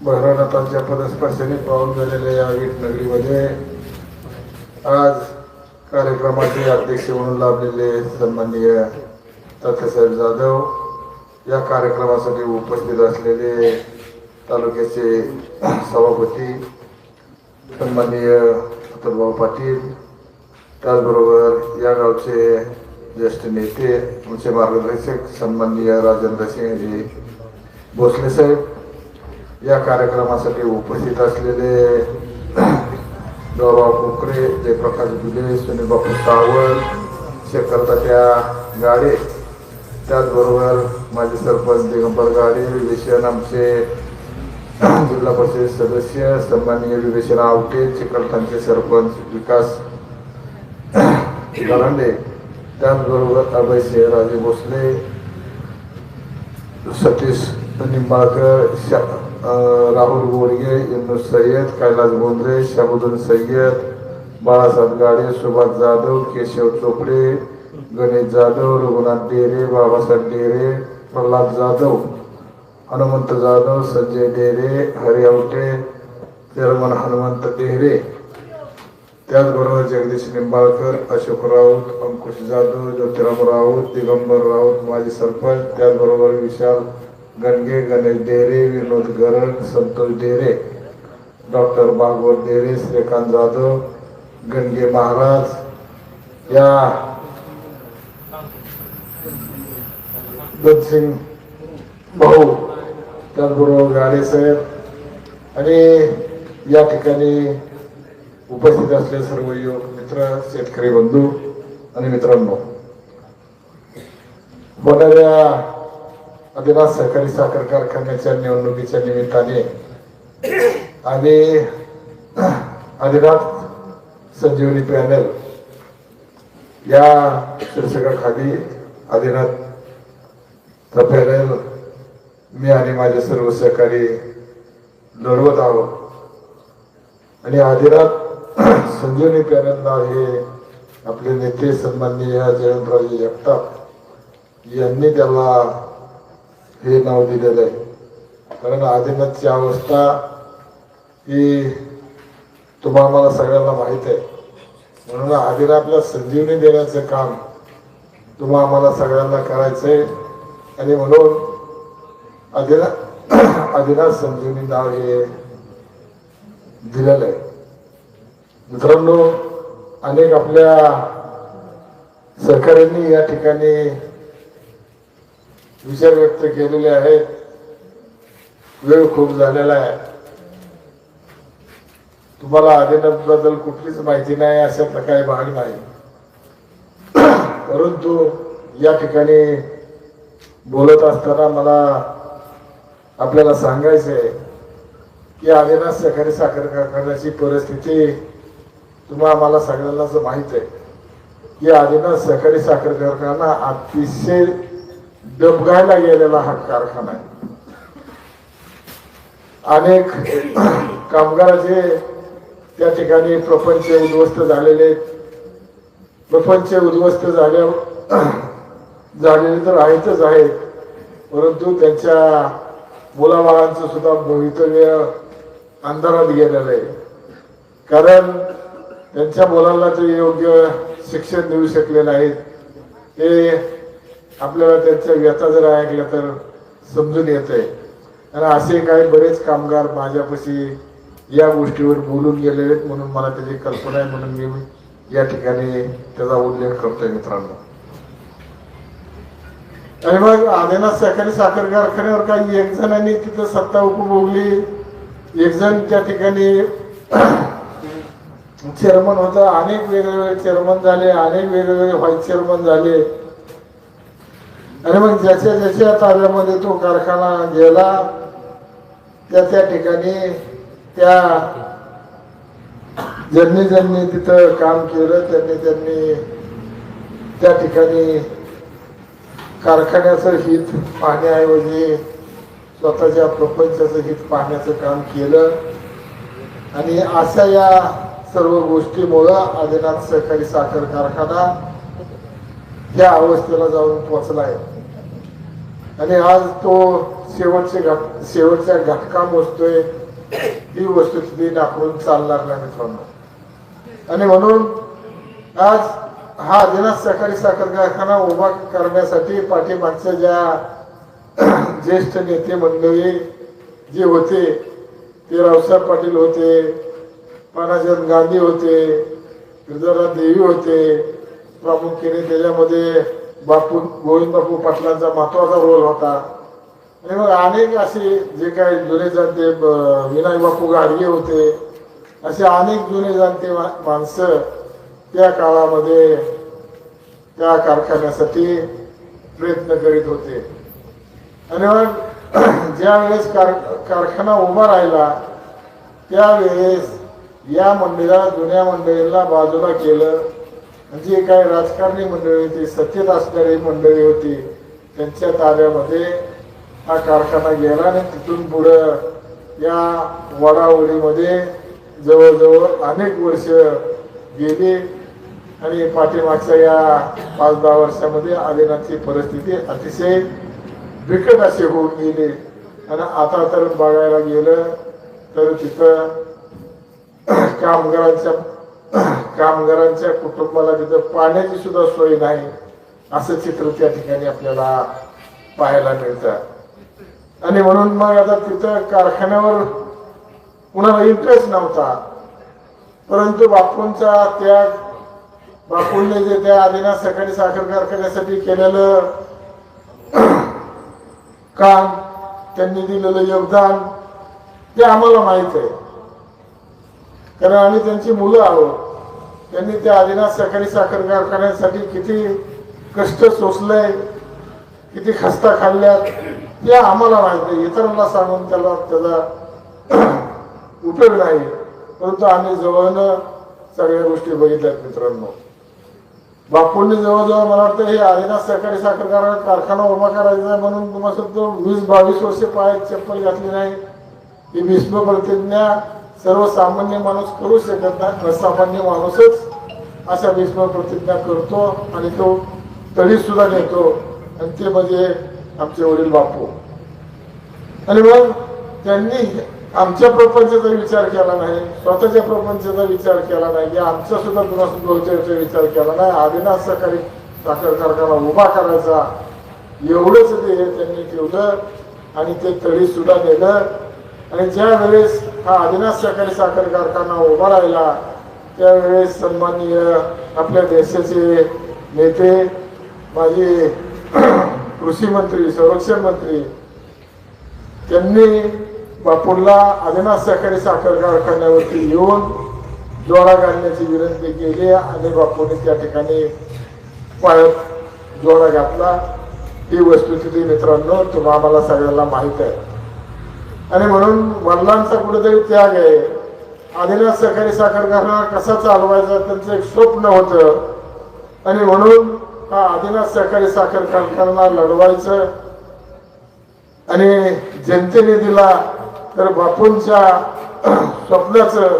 भैरवनाथांच्या पदस्पर्शाने पाहून झालेल्या या वीट नगरीमध्ये आज कार्यक्रमाचे अध्यक्ष म्हणून लाभलेले सन्माननीय तात्यासाहेब जाधव या कार्यक्रमासाठी उपस्थित असलेले तालुक्याचे सभापती सन्माननीय अतुलभाऊ पाटील त्याचबरोबर या गावचे ज्येष्ठ नेते आमचे मार्गदर्शक सन्माननीय राजेंद्र सिंहजी भोसले साहेब या कार्यक्रमासाठी उपस्थित असलेले गौरव कोकरे जयप्रकाश दुले सुनील बापू सावंत शेखर तात्या गाडे त्याचबरोबर माजी सरपंच दिगंबर गाडे विवेचन आमचे जिल्हा परिषद सदस्य सन्माननीय विवेचना आवटे चिकलठाणचे सरपंच विकास गरांडे त्याचबरोबर अभय राजे भोसले सतीश निंबाळकर शा अं, राहुल गोडगे इंदू सय्यद कैलास बोंद्रे शाबुद्दीन सय्यद बाळासाहेब गाडे सुभाष जाधव केशव चोपडे गणेश जाधव रघुनाथ डेरे बाबासाहेब डेरे प्रल्हाद जाधव हनुमंत जाधव संजय डेरे हरि आवटे चेअरमन हनुमंत डेहरे त्याचबरोबर जगदीश निंबाळकर अशोक राऊत अंकुश जाधव ज्योतिराम राऊत दिगंबर राऊत माजी सरपंच त्याचबरोबर विशाल गणगे गणेश डेरे विनोद गरड संतोष डेरे डॉक्टर भागवत डेरे श्रीकांत जाधव गणगे महाराज या दत्तसिंग भाऊ त्याचबरोबर गाडे साहेब आणि या ठिकाणी उपस्थित असले सर्व युवक मित्र शेतकरी बंधू आणि मित्रांनो होणाऱ्या आदिला सहकारी साखर कारखान्याच्या निवडणुकीच्या निमित्ताने आणि आदिनाथ संजीवनी पॅनल या शीर्षकाखाली आदिनाथ पॅनल मी आणि माझे सर्व सहकारी लढवत आहोत. आणि आदिनाथ संजीवनी पॅनलला हे आपले नेते सन्माननीय जयंतराजे जगताप यांनी त्याला हे नाव दिलेलं आहे. कारण आदिनाथची अवस्था ही तुम्हाला सगळ्यांना माहीत आहे. म्हणून आदिनाथला संजीवनी देण्याचं काम तुम्हा आम्हाला सगळ्यांना करायचं आहे आणि म्हणून आदिनाथ आदिनाथ संजीवनी नाव हे दिलेलं आहे. मित्रांनो अनेक आपल्या सरकारांनी या ठिकाणी विचार व्यक्त केलेले आहेत. वेळ खूप झालेला आहे. तुम्हाला आदिनाथबद्दल कुठलीच माहिती नाही अशा काही भाग नाही. परंतु या ठिकाणी बोलत असताना मला आपल्याला सांगायचं आहे की आदिनाथ सहकारी साखर कारखान्याची परिस्थिती तुम्हा आम्हाला सगळ्यांनाच माहीत आहे की आदिनाथ सहकारी साखर कारखाना अतिशय डबघायला गेलेला हा कारखाना आहे. अनेक कामगाराचे त्या ठिकाणी प्रपंच उद्ध्वस्त झालेले आहेत. प्रपंच उद्ध्वस्त झाल्या झालेले तर आहेतच आहेत. परंतु त्यांच्या मुलाबाळांचं सुद्धा भवितव्य अंधारात गेलेलं आहे. कारण त्यांच्या मुलांना ते योग्य शिक्षण देऊ शकले नाहीत. ते आपल्याला त्यांच्या व्यथा जर ऐकल्या तर समजून येत आहे आणि असे काही बरेच कामगार माझ्यापाशी या गोष्टीवर बोलून गेलेले आहेत म्हणून मला त्याची कल्पना आहे म्हणून मी या ठिकाणी त्याचा उल्लेख करतोय मित्रांनो. आणि मग आदिनाथ सहकारी साखर कारखान्यावर काही एक जणांनी तिथं सत्ता उपभोगली. एक जण त्या ठिकाणी चेअरमन होता. अनेक वेगवेगळे चेअरमन झाले अनेक वेगवेगळे व्हाईस चेअरमन झाले. आणि मग ज्याच्या ज्याच्या ताब्यामध्ये तो कारखाना गेला त्या त्या ठिकाणी त्या ज्यांनी ज्यांनी तिथं काम केलं त्यांनी त्यांनी त्या ठिकाणी कारखान्याचं हित पाहण्याऐवजी स्वतःच्या प्रपंचाचं हित पाहण्याचं काम केलं. आणि अशा या सर्व गोष्टीमुळं आदिनाथ सहकारी साखर कारखाना त्या अवस्थेला जाऊन पोचलाय आणि आज तो शेवटचे घट शेवटच्या घटका मोजतोय ही वस्तुस्थिती दाखवून चालणार नाही मित्रांनो. आणि म्हणून आज हा आदिनाथ सहकारी साखर कारखाना उभा करण्यासाठी पाठीमागच्या ज्या ज्येष्ठ नेते मंडळी जे होते ते रावसाहेब पाटील होते पानाचंद गांधी होते गिरधरराव देवी होते प्रामुख्याने त्याच्यामध्ये बापू गोविंद बापू पाटलांचा महत्त्वाचा रोल होता. आणि मग अनेक असे जे काही जुने जाणते ब- विनायक बापू गाडगे होते असे अनेक जुने जाणते मा- माणसं त्या काळामध्ये त्या कारखान्यासाठी प्रयत्न करीत होते. आणि मग ज्यावेळेस कार कारखाना उभा राहिला त्यावेळेस या मंडळीला जुन्या मंडळींना बाजूला केलं. जे काही राजकारणी मंडळी होती सत्तेत असणारी मंडळी होती त्यांच्या ताब्यामध्ये हा कारखाना गेला आणि तिथून पुढं या वडावडीमध्ये जवळजवळ अनेक वर्ष गेली आणि पाठीमागच्या या पाच दहा वर्षामध्ये आदिनाथची परिस्थिती अतिशय बिकट अशी होऊन गेली. आणि आता तर बघायला गेलं तर तिथं कामगारांच्या कामगारांच्या कुटुंबाला तिथं पाण्याची सुद्धा सोय नाही असं चित्र त्या ठिकाणी आपल्याला पाहायला मिळतं. आणि म्हणून मग आता तिथं कारखान्यावर कुणाला इंटरेस्ट नव्हता. परंतु बापूंचा त्याग बापूंनी जे त्या आदिनाथ सकाळी साखर कारखान्यासाठी केलेलं काम त्यांनी दिलेलं योगदान ते आम्हाला माहीत आहे. कारण आम्ही त्यांची मुलं आहोत. त्यांनी त्या आदिनाथ सहकारी साखर कारखान्यासाठी किती कष्ट सोसलंय किती खस्ता खाल्ल्यात ते आम्हाला माहिती इतरांना सांगून त्याला त्याचा उपयोग नाही. परंतु आम्ही जवळनं सगळ्या गोष्टी बघितल्यात मित्रांनो. बापूंनी जवळजवळ मला वाटतं हे आदिनाथ सहकारी साखर कारखाना उभा करायचा आहे म्हणून तुम्हाला वीस बावीस वर्ष पायात चप्पल घातली नाही. ही भीष्म प्रतिज्ञा सर्वसामान्य माणूस करू शकत नाही असामान्य माणूसच अशा भीष्म प्रतिज्ञा करतो आणि तो तळी सुद्धा नेतो. आणि ते म्हणजे आमचे वडील बापू. आणि मग त्यांनी आमच्या प्रपंचाचा विचार केला नाही स्वतःच्या प्रपंचाचा विचार केला नाही की आमचा सुद्धा भविष्याचा विचार केला नाही अविनाश सकाळी साखर कारखाना उभा करायचा. एवढंच ते त्यांनी ठेवलं आणि ते तळी सुद्धा नेलं. आणि ज्या वेळेस हा आदिनाथ सहकारी साखर कारखाना उभा राहिला त्यावेळेस सन्माननीय आपल्या देशाचे नेते माझे कृषी मंत्री संरक्षण मंत्री त्यांनी बापूंना आदिनाथ सहकारी साखर कारखान्यावरती येऊन जोडा घालण्याची विनंती केली आणि बापूंनी त्या ठिकाणी पायात जोडा घातला. ही वस्तुस्थिती मित्रांनो तुम्हाला आम्हाला सगळ्यांना माहीत आहे. आणि म्हणून वडिलांचा कुठेतरी त्याग आहे. आदिनाथ सहकारी साखर कारखाना कसा चालवायचा त्यांचं एक स्वप्न होतं. आणि म्हणून हा आदिनाथ सहकारी साखर कारखाना लढवायचं. आणि जनतेने दिला तर बापूंच्या स्वप्नाचं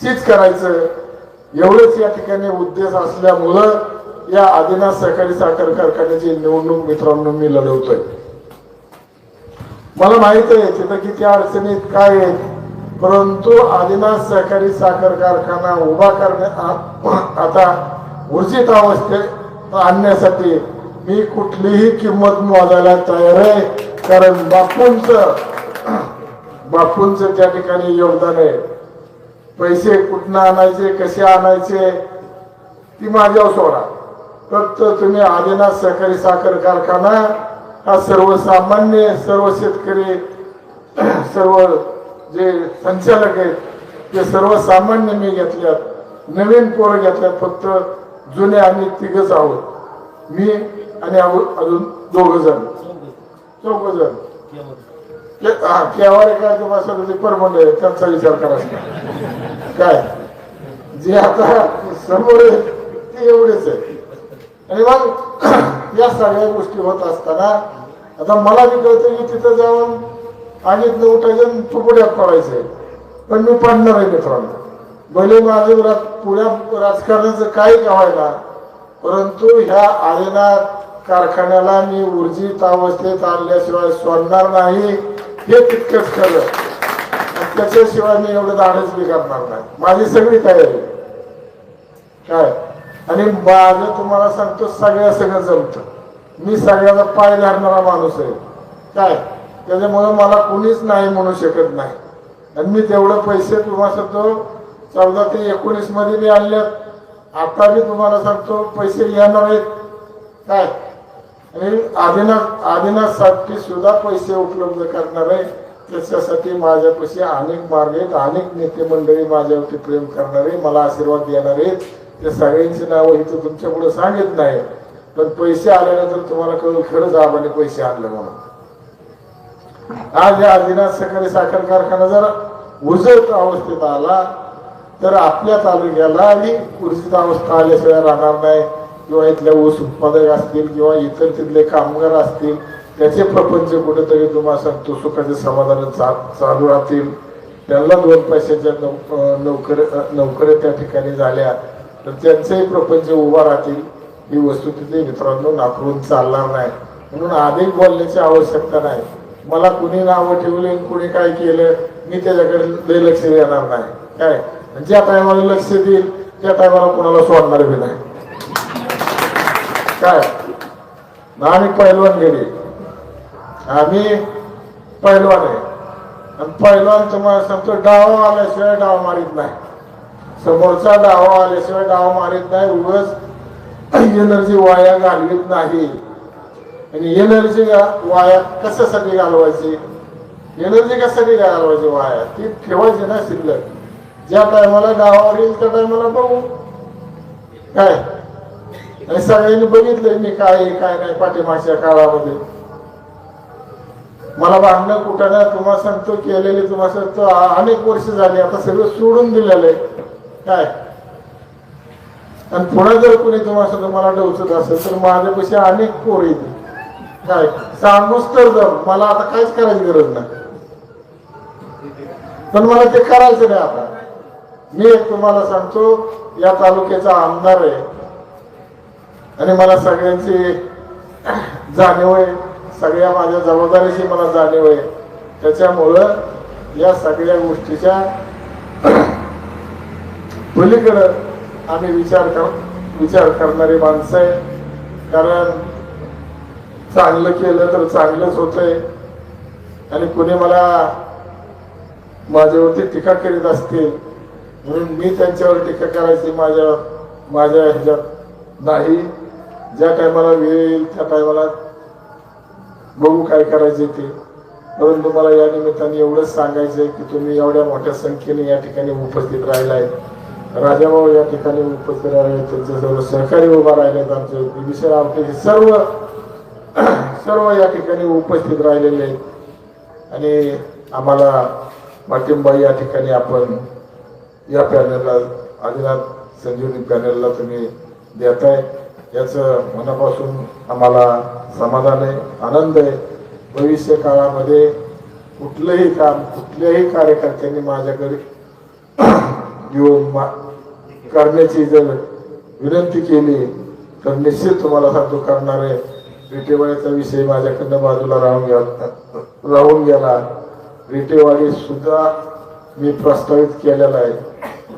चीज करायचं. एवढंच या ठिकाणी उद्देश असल्यामुळं या आदिनाथ सहकारी साखर कारखान्याची निवडणूक मित्रांनो मी लढवतोय. मला माहीत आहे तिथं किती अडचणीत काय आहेत परंतु आदिनाथ सहकारी साखर कारखाना उभा करण्या आता ऊर्जित अवस्थेत आणण्यासाठी मी कुठलीही किंमत मोजायला तयार आहे. कारण बापूंच बापूंच त्या ठिकाणी योगदान आहे. पैसे कुठनं आणायचे कसे आणायचे ती माझ्यावर सोडा. फक्त तुम्ही आदिनाथ सहकारी साखर कारखाना हा सर्वसामान्य सर्व शेतकरी सर्व जे संचालक आहेत ते सर्वसामान्य मी घेतल्यात. नवीन पोरं घेतल्यात फक्त जुने आम्ही तिघच आहोत. मी आणि अजून अजून दोघ जण. चौघ जण. केवारे काय तुम्हाला सगळं परमंड आहे त्यांचा विचार करायचा काय? जे आता समोर आहे ते एवढेच आहे आणि मग या सगळ्या गोष्टी होत असताना आता मला बी कळतं की तिथं जाऊन आणि उठायचं आणि तुकड्यात पडायचंय. पण मी पडणार आहे मित्रांनो. भले माझं राज पुण्या राजकारणाचं काही कवायला परंतु ह्या आदिनाथ कारखान्याला मी ऊर्जित अवस्थेत आणल्याशिवाय सोडणार नाही हे तितकंच खरं. त्याच्याशिवाय मी एवढं धाडस बिघडणार नाही. माझी सगळी तयारी. काय? आणि माझं तुम्हाला सांगतो सगळ्या सगळं जमतं. मी सगळ्याचा पाय धरणारा माणूस आहे. काय? त्याच्यामुळं मला कुणीच नाही म्हणू शकत नाही. आणि मी तेवढं पैसे तुम्हाला सांगतो चौदा ते एकोणीसमध्ये मी आणल्यात. आता मी तुम्हाला सांगतो पैसे येणार आहेत. काय? आणि आदिनाथ आदिनाथसाठी सुद्धा पैसे उपलब्ध करणार आहे. त्याच्यासाठी माझ्यापाशी अनेक मार्ग आहेत. अनेक नेते मंडळी माझ्यावरती प्रेम करणार आहे. मला आशीर्वाद देणार आहेत. ते सगळ्यांची नावं इथं तुमच्यापुढे सांगत नाही. पण पैसे आल्यानंतर तुम्हाला कळून खरंच आबाने पैसे आणले म्हणून. आज या आदिनाथ सहकारी साखर कारखाना जर उजळत अवस्थेत आला तर आपल्या तालुक्याला आणि ऊर्जित अवस्था आल्याशिवाय राहणार नाही. किंवा इथल्या ऊस उत्पादक असतील किंवा इतर तिथले कामगार असतील त्याचे प्रपंच कुठेतरी तुम्हाला सांगतो सुखाचे समाधान चा चालू राहतील. त्यांना दोन पैशाच्या नौ नोकरी नोकऱ्या त्या ठिकाणी झाल्या. तर त्यांचंही प्रपंच उभा राहतील ही वस्तू तिथे मित्रांनो नाकरून चालणार नाही. म्हणून अधिक बोलण्याची आवश्यकता नाही. मला कुणी नावं ठेवली कुणी काय केलं मी त्याच्याकडे लय लक्ष देणार नाही. काय? आणि ज्या टायमाला लक्ष देईल त्या टायमाला कुणाला सोडणार बी नाही. काय? आम्ही पैलवान गेले. आम्ही पैलवान आहे. आणि पैलवान तुम्हाला सांगतो डाव आल्याशिवाय डाव मारित नाही. समोरचा डावा आल्याशिवाय डाव मारित नाही उगाच एनर्जी वाया घालवीत नाही. आणि एनर्जी वाया कशासाठी घालवायची? एनर्जी कशासाठी घालवायची वाया? ती ठेवायची ना शिल्लक. ज्या टायमाला डावावर येईल त्या टायमाला बघू. काय? आणि सगळ्यांनी बघितलंय मी काय काय नाही पाठीमागच्या काळामध्ये. मला भांडणं कुठं तुम्हाला सांगतो केलेले तुम्हाला सांगतो अनेक वर्ष झाली आता सगळं सोडून दिलेलं आहे. काय? आणि पुन्हा जर कोणी तुम्हाला सांगतो मला डवचत असेल तर माझ्यापाशी अनेक पोर येते काय? सांगूच तर जर मला आता काहीच करायची गरज नाही. पण मला ते करायचं नाही आता. मी एक तुम्हाला सांगतो या तालुक्याचा आमदार आहे. आणि मला सगळ्यांची जाणीव आहे. सगळ्या माझ्या जबाबदारीची मला जाणीव आहे. त्याच्यामुळं या सगळ्या गोष्टीच्या पलीकडं आम्ही विचार कर विचार करणारी माणसं आहे. कारण चांगलं केलं तर चांगलंच होतंय. आणि कुणी मला माझ्यावरती टीका करीत असतील म्हणून मी त्यांच्यावर टीका करायची माझ्या माझ्या ह्याच्यात नाही. ज्या टायमाला वेळ येईल त्या टायमाला बघू काय करायचे ते. परंतु मला या निमित्ताने एवढंच सांगायचं आहे की तुम्ही एवढ्या मोठ्या संख्येने या ठिकाणी उपस्थित राहिला आहे राजाभाऊ या ठिकाणी उपस्थित राहिले त्यांचे सर्व सहकारी उभा राहिलेत आमचे. विषय आवटे हे सर्व सर्व या ठिकाणी उपस्थित राहिलेले आहेत. आणि आम्हाला पाठिंबा या ठिकाणी आपण या पॅनलला आदिनाथ संजीवनी पॅनलला तुम्ही देत आहे याचं मनापासून आम्हाला समाधान आहे आनंद आहे. भविष्य काळामध्ये कुठलंही काम कुठल्याही कार्यकर्त्यांनी माझ्याकडे येऊन मा करण्याची जर विनंती केली तर निश्चित तुम्हाला सांगतो करणार आहे विषय माझ्याकडनं बाजूला राहून गेला राहून गेला. रेटेवाडी सुद्धा मी प्रस्तावित केलेला आहे.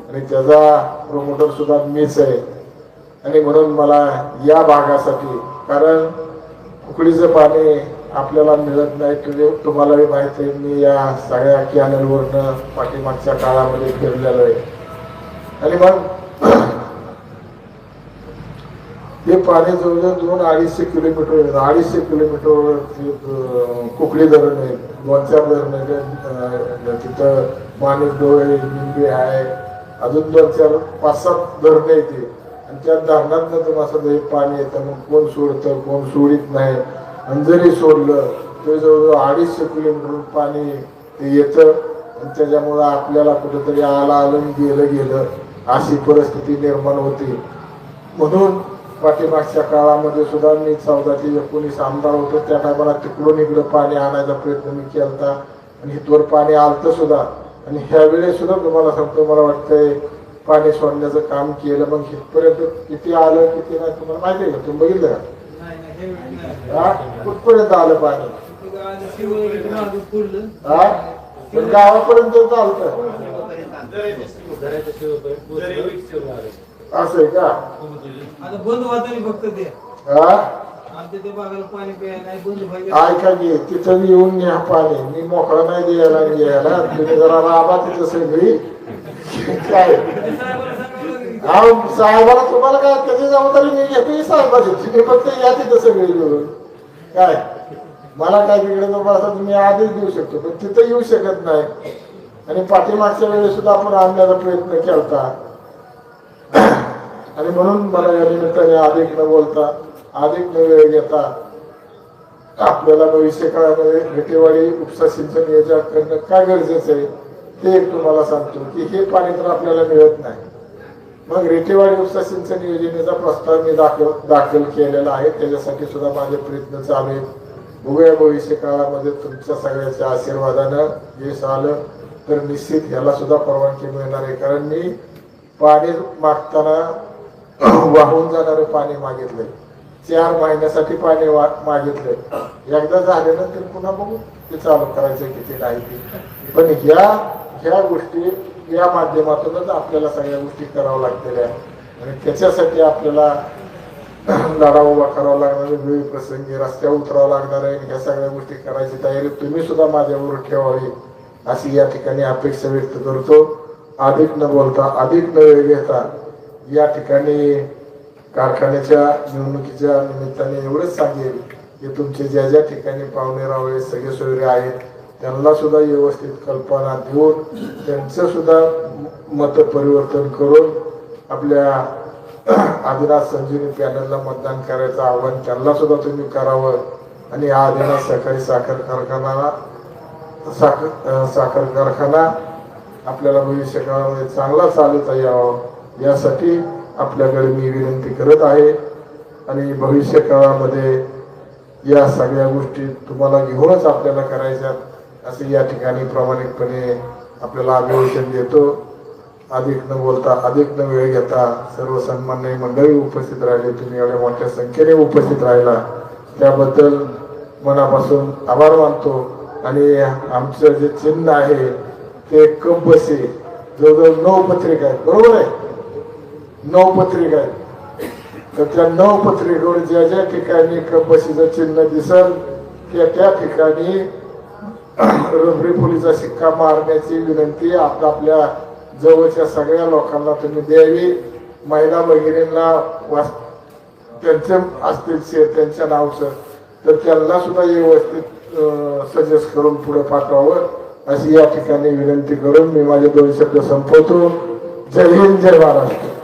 आणि त्याचा प्रमोटर सुद्धा मीच आहे. आणि म्हणून मला या भागासाठी कारण उकडीचं पाणी आपल्याला मिळत नाही तुझे तुम्हालाही माहिती आहे मी या सगळ्या कॅनलवरनं पाठीमागच्या काळामध्ये फिरलेलो आहे. आणि मग ते पाणी जवळजवळ दोन अडीचशे किलोमीटर अडीचशे किलोमीटरवर कुकडी धरण आहे. दोन चार धरण आहे. तिथं माणिक डोळे लिंबी आहे. अजून दोन चार पाच सात धरणं येते आणि त्या धरणातनं तुम्हाला असं पाणी येतं. मग कोण सोडतं कोण सोडित नाही. आणि जरी सोडलं ते जवळजवळ अडीचशे किलोमीटर पाणी येतं. आणि त्याच्यामुळं आपल्याला कुठेतरी आला आलं गेलं गेलं. अशी परिस्थिती निर्माण होते. म्हणून पाठीमागच्या काळामध्ये सुद्धा मी चौदा ते एकोणीस आमदार होतो. त्या टायमाला तिकडून इकडं पाणी आणायचा प्रयत्न मी केला आणि इथवर पाणी आलतं सुद्धा. आणि ह्या वेळेस सुद्धा तुम्हाला सांगतो मला वाटतंय पाणी सोडण्याचं काम केलं. मग इथपर्यंत किती आलं किती नाही तुम्हाला माहिती आहे का? तुम्ही बघितलं का? हा कुठपर्यंत आलं पाणी? हा? पण गावापर्यंत चालतं असं आहे का? आता बंद वाटणी फक्त ते. हा? आमच्या ते बागाला पाणी प्यायला नाही बंद पाहिजे ऐका की तिथं येऊन न्या पाणी. मी मोकळा नाही द्यायला घ्यायला. तुम्ही जरा राबा तिथं सगळी. काय? साहेबाला अहो तुम्हाला काय त्याची जबाबदारी मी घेतो साहेबाची? तुम्ही फक्त या तिथं सगळे मिळून. काय? मला काय तिकडे जवळ तुम्ही आधीच देऊ शकतो पण तिथं येऊ शकत नाही. आणि पाठीमागच्या वेळेस सुद्धा आपण आणण्याचा प्रयत्न केलता. आणि म्हणून मला या निमित्ताने अधिक न बोलता अधिक न वेळ घेता आपल्याला भविष्य काळामध्ये भेटेवाडी उपसा सिंचन योजना करणं काय गरजेचं आहे ते एक तुम्हाला सांगतो की हे पाणी तर आपल्याला मिळत नाही. मग रेटेवाडी उपसा सिंचन योजनेचा प्रस्ताव मी दाखल दाखल केलेला आहे. त्याच्यासाठी सुद्धा माझे प्रयत्न चालू आहेत. बघूया भविष्य काळामध्ये तुमच्या सगळ्याच्या आशीर्वादानं यश आलं तर निश्चित ह्याला सुद्धा परवानगी मिळणार आहे. कारण मी पाणी मागताना वाहून जाणारं पाणी मागितलंय. चार महिन्यासाठी पाणी वा मागितलंय. एकदा झाल्यानंतर पुन्हा बघू ते चालू करायचं किती नाही ते. पण ह्या ह्या गोष्टी या माध्यमातूनच आपल्याला सगळ्या गोष्टी कराव्या लागलेल्या आणि त्याच्यासाठी आपल्याला लढा उभा करावा लागणार आहे. वेळी प्रसंगी रस्त्यावर उतरावं लागणार आहे. ह्या सगळ्या गोष्टी करायची तयारी तुम्ही सुद्धा माझ्यावर ठेवावी. अशी या ठिकाणी अपेक्षा व्यक्त करतो. अधिक न बोलता अधिक न वेळ घेता या ठिकाणी कारखान्याच्या निवडणुकीच्या निमित्ताने एवढंच सांगेल की तुमचे ज्या ज्या ठिकाणी पाहुणे रावळे सगळे सोयरे आहेत त्यांना सुद्धा व्यवस्थित कल्पना देऊन त्यांचं सुद्धा मत परिवर्तन करून आपल्या आदिनाथ संजीवनी पॅनलला मतदान करायचं आव्हान त्यांना सुद्धा तुम्ही करावं. आणि या आदिनाथ सहकारी साखर कारखानाला साखर साखर कारखाना आपल्याला भविष्य काळामध्ये चांगला चालवता यावा यासाठी आपल्याकडे मी विनंती करत आहे. आणि भविष्य काळामध्ये या सगळ्या गोष्टी तुम्हाला घेऊनच आपल्याला करायच्यात असे या ठिकाणी प्रामाणिकपणे आपल्याला अभिवेशन देतो. अधिक न बोलता अधिक न वेळ घेता सर्व सन्मान्य मंडळी उपस्थित राहिले. तुम्ही एवढ्या मोठ्या संख्येने उपस्थित राहिला. त्याबद्दल मनापासून आभार मानतो. आणि आमचं जे चिन्ह आहे ते कंपसे जवळजवळ नऊ पत्रिका आहेत. बरोबर आहे? नऊ पत्रिका आहेत. तर त्या नऊ पत्रिकेवर ज्या ज्या ठिकाणी कंपशीचं चिन्ह दिसल त्या त्या ठिकाणी रबरी पोलीचा शिक्का मारण्याची विनंती आप- आपल्या जवळच्या सगळ्या लोकांना तुम्ही द्यावी. महिला भगिनींना वास त्यांचं असतील त्यांच्या नावचं. तर त्यांना सुद्धा व्यवस्थित सजेस्ट करून पुढे पाठवावं. अशी या ठिकाणी विनंती करून मी माझे दोन शब्द संपवतो. जय हिंद जय महाराष्ट्र.